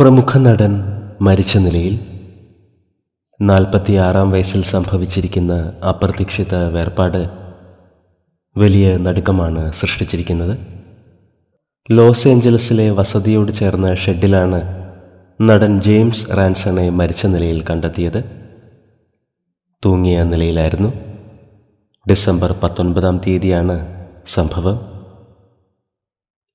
പ്രമുഖ നടൻ മരിച്ച നിലയിൽ നാൽപ്പത്തിയാറാം വയസ്സിൽ സംഭവിച്ചിരിക്കുന്ന അപ്രതീക്ഷിത വേർപാട് വലിയ നടുക്കമാണ് സൃഷ്ടിച്ചിരിക്കുന്നത്. ലോസ് ഏഞ്ചലസിലെ വസതിയോട് ചേർന്ന ഷെഡിലാണ് നടൻ ജെയിംസ് റാൻസണെ മരിച്ച നിലയിൽ കണ്ടെത്തിയത്. തൂങ്ങിയ നിലയിലായിരുന്നു. ഡിസംബർ പത്തൊൻപതാം തീയതിയാണ് സംഭവം.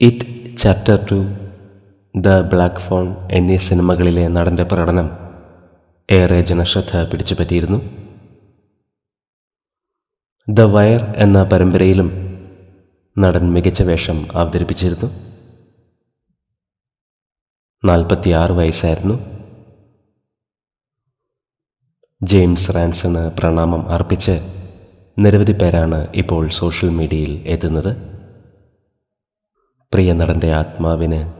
It Chapter Two The Black Phone എന്നീ സിനിമകളിലെ നടന്റെ പ്രകടനം ഏറെ ജനശ്രദ്ധ പിടിച്ചുപറ്റിയിരുന്നു. ദ വയർ എന്ന പരമ്പരയിലും നടൻ മികച്ച വേഷം അവതരിപ്പിച്ചിരുന്നു. നാൽപ്പത്തിയാറ് വയസ്സായിരുന്നു. ജെയിംസ് റാൻസണ് പ്രണാമം അർപ്പിച്ച് നിരവധി പേരാണ് ഇപ്പോൾ സോഷ്യൽ മീഡിയയിൽ എത്തുന്നത്. പ്രിയ നടന്റെ ആത്മാവിന്